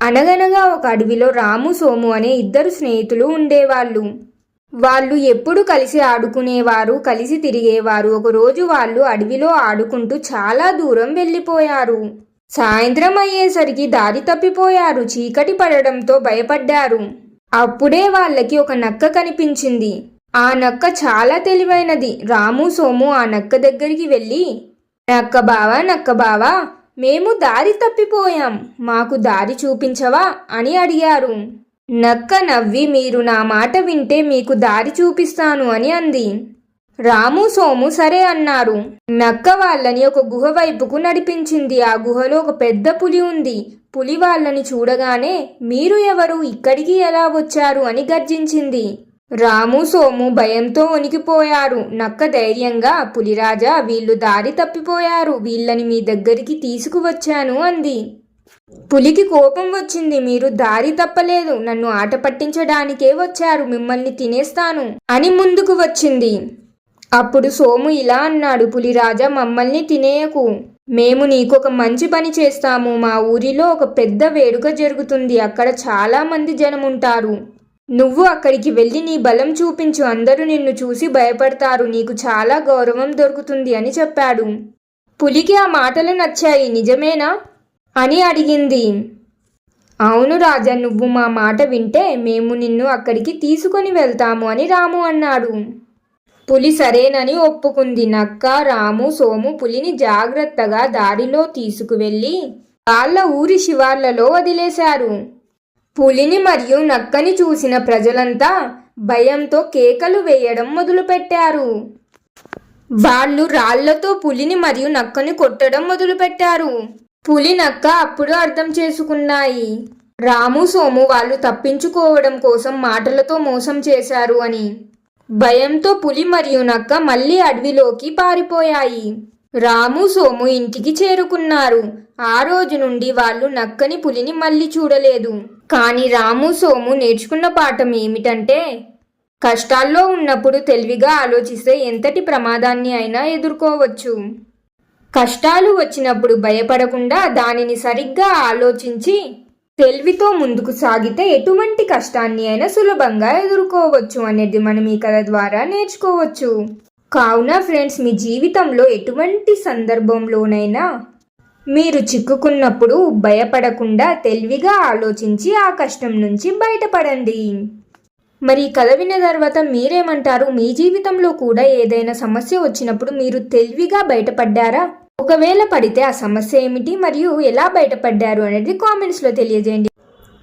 అనగనగా ఒక అడవిలో రాము సోము అనే ఇద్దరు స్నేహితులు ఉండేవాళ్ళు. వాళ్ళు ఎప్పుడు కలిసి ఆడుకునేవారు కలిసి తిరిగేవారు. ఒకరోజు వాళ్ళు అడవిలో ఆడుకుంటూ చాలా దూరం వెళ్ళిపోయారు. సాయంత్రం అయ్యేసరికి దారి తప్పిపోయారు. చీకటి పడడంతో భయపడ్డారు. అప్పుడే వాళ్ళకి ఒక నక్క కనిపించింది. ఆ నక్క చాలా తెలివైనది. రాము సోము ఆ నక్క దగ్గరికి వెళ్ళి నక్క బావా నక్క బావా మేము దారి తప్పిపోయాం. మాకు దారి చూపించవా? అని అడిగారు. నక్క నవ్వి మీరు నా మాట వింటే మీకు దారి చూపిస్తాను అని అంది. రాము సోము సరే అన్నారు. నక్క వాళ్ళని ఒక గుహ వైపుకు నడిపించింది. ఆ గుహలో ఒక పెద్ద పులి ఉంది. పులి వాళ్ళని చూడగానే మీరు ఎవరు? ఇక్కడికి ఎలా వచ్చారు? అని గర్జించింది. రాము సోము భయంతో వణికిపోయారు. నక్క ధైర్యంగా పులిరాజా వీళ్ళు దారి తప్పిపోయారు. వీళ్ళని మీ దగ్గరికి తీసుకువచ్చాను అంది. పులికి కోపం వచ్చింది. మీరు దారి తప్పలేదు. నన్ను ఆట పట్టించడానికే వచ్చారు. మిమ్మల్ని తినేస్తాను అని ముందుకు వచ్చింది. అప్పుడు సోము ఇలా అన్నాడు పులిరాజా మమ్మల్ని తినేయకు. మేము నీకొక మంచి పని చేస్తాము. మా ఊరిలో ఒక పెద్ద వేడుక జరుగుతుంది. అక్కడ చాలా మంది జనం ఉంటారు నువ్వు అక్కడికి వెళ్ళి నీ బలం చూపించు. అందరూ నిన్ను చూసి భయపడతారు. నీకు చాలా గౌరవం దొరుకుతుంది అని చెప్పాడు. పులికి ఆ మాటలు నచ్చాయి. నిజమేనా? అని అడిగింది. అవును రాజా నువ్వు మా మాట వింటే మేము నిన్ను అక్కడికి తీసుకొని వెళ్తాము అని రాము అన్నాడు. పులి సరేనని ఒప్పుకుంది. నక్క రాము సోము పులిని జాగ్రత్తగా దారిలో తీసుకువెళ్ళి వాళ్ళ ఊరి శివార్లలో వదిలేశారు. పులిని మరియు నక్కని చూసిన ప్రజలంతా భయంతో కేకలు వేయడం మొదలుపెట్టారు. వాళ్ళు రాళ్ళతో పులిని మరియు నక్కని కొట్టడం మొదలుపెట్టారు. పులి నక్క అప్పుడు అర్థం చేసుకున్నాయి. రాము సోము వాళ్ళు తప్పించుకోవడం కోసం మాటలతో మోసం చేశారు అని. భయంతో పులి మరియు నక్క మళ్ళీ అడవిలోకి పారిపోయాయి. రాము సోము ఇంటికి చేరుకున్నారు. ఆ రోజు నుండి వాళ్ళు నక్కని పులిని మళ్ళీ చూడలేదు. కానీ రాము సోము నేర్చుకున్న పాఠం ఏమిటంటే కష్టాల్లో ఉన్నప్పుడు తెలివిగా ఆలోచిస్తే ఎంతటి ప్రమాదాన్ని అయినా ఎదుర్కోవచ్చు. కష్టాలు వచ్చినప్పుడు భయపడకుండా దానిని సరిగ్గా ఆలోచించి తెలివితో ముందుకు సాగితే ఎటువంటి కష్టాన్ని అయినా సులభంగా ఎదుర్కోవచ్చు అనేది మనం ఈ కథ ద్వారా నేర్చుకోవచ్చు. కావున ఫ్రెండ్స్ మీ జీవితంలో ఎటువంటి సందర్భంలోనైనా మీరు చిక్కుకున్నప్పుడు భయపడకుండా తెలివిగా ఆలోచించి ఆ కష్టం నుంచి బయటపడండి. మరి కథ విన్న తర్వాత మీరేమంటారు? మీ జీవితంలో కూడా ఏదైనా సమస్య వచ్చినప్పుడు మీరు తెలివిగా బయటపడ్డారా? ఒకవేళ పడితే ఆ సమస్య ఏమిటి? మరియు ఎలా బయటపడ్డారు అనేది కామెంట్స్లో తెలియజేయండి.